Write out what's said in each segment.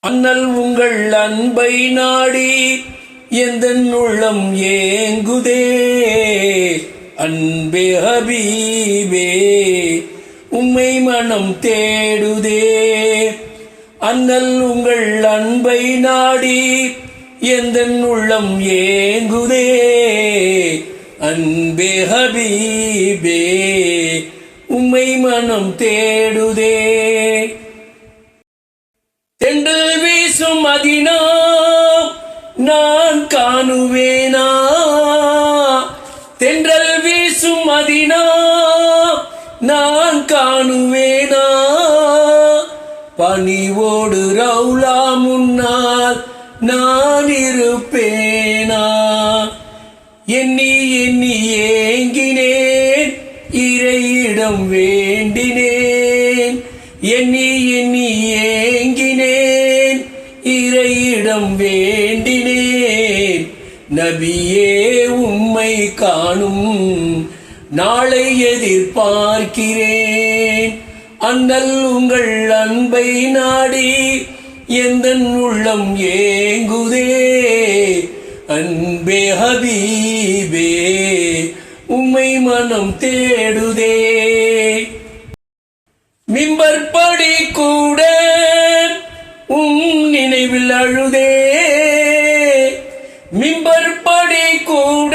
அண்ணல் உங்கள் அன்பை நாடி எந்த உள்ளம் ஏங்குதே? அன்பே ஹபீபே உம்மை மனம் தேடுதே. அண்ணல் உங்கள் அன்பை நாடி எந்த உள்ளம் ஏங்குதே? அன்பே ஹபீபே உம்மை மனம் தேடுதே. பேசும் வீசும் மதினா நான் காணுவேனா? தென்றல் வீசும் மதினா நான் காணுவேனா? பணிவோடு ரவுலா முன்னால் நான் இருப்பேனா? எண்ணி எண்ணி ஏங்கினேன் இறையிடம் வேண்டினேன். எண்ணி எண்ணி ஏ இறையிடம் வேண்டினேன். நபியே உம்மை காணும் நாளை எதிர்பார்க்கிறேன். அண்ணல் உங்கள் அன்பை நாடி எந்த உள்ளம் ஏங்குதே. அன்பே ஹபீபே உம்மை மனம் தேடுதே. மிம்பர் படி கூட அழுதே. மிம்பர் படி கூட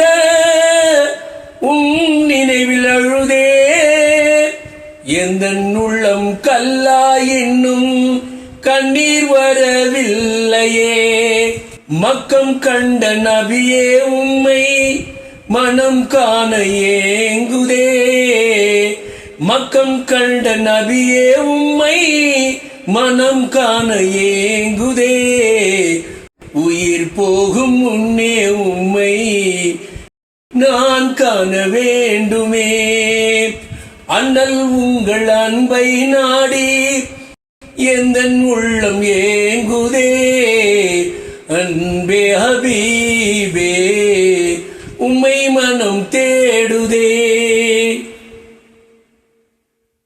உன் நினைவில் அழுதே. எந்த உள்ளம் கல்லா என்னும் கண்ணீர் வரவில்லையே. மக்கம் கண்ட நபியே உம்மை மனம் காண ஏங்குதே. மக்கம் கண்ட நபியே உம்மை மனம் காண ஏங்குதே. உயிர் போகும் முன்னே உம்மை நான் காண வேண்டுமே. அண்ணல் உங்கள் அன்பை நாடி எந்த உள்ளம் ஏங்குதே. அன்பே ஹபீபே உம்மை மனம் தேடுதே.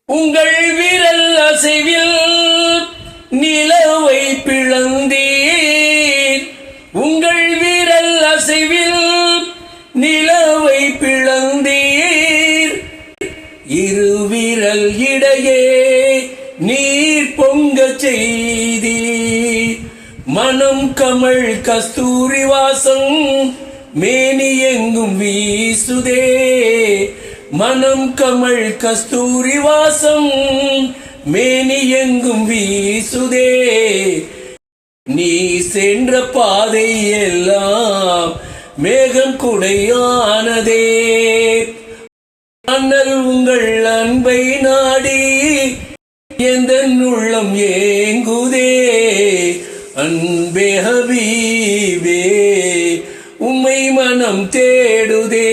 உங்கள் விரல் அசைவி இருவிரல் இடையே நீர் பொங்க செய்தி மனம் கமல் கஸ்தூரி வாசம் மேனி எங்கும் வீசுதே. மனம் கமல் கஸ்தூரி வாசம் மேனி எங்கும் வீசுதே. நீ சென்ற பாதை எல்லாம் மேகம் குடையானதே. எந்த உள்ளம் ஏங்குதே? அன்பே ஹபீபே உம்மை மனம் தேடுதே.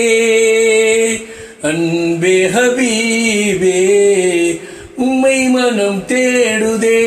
அன்பே ஹபீபே உம்மை மனம் தேடுதே.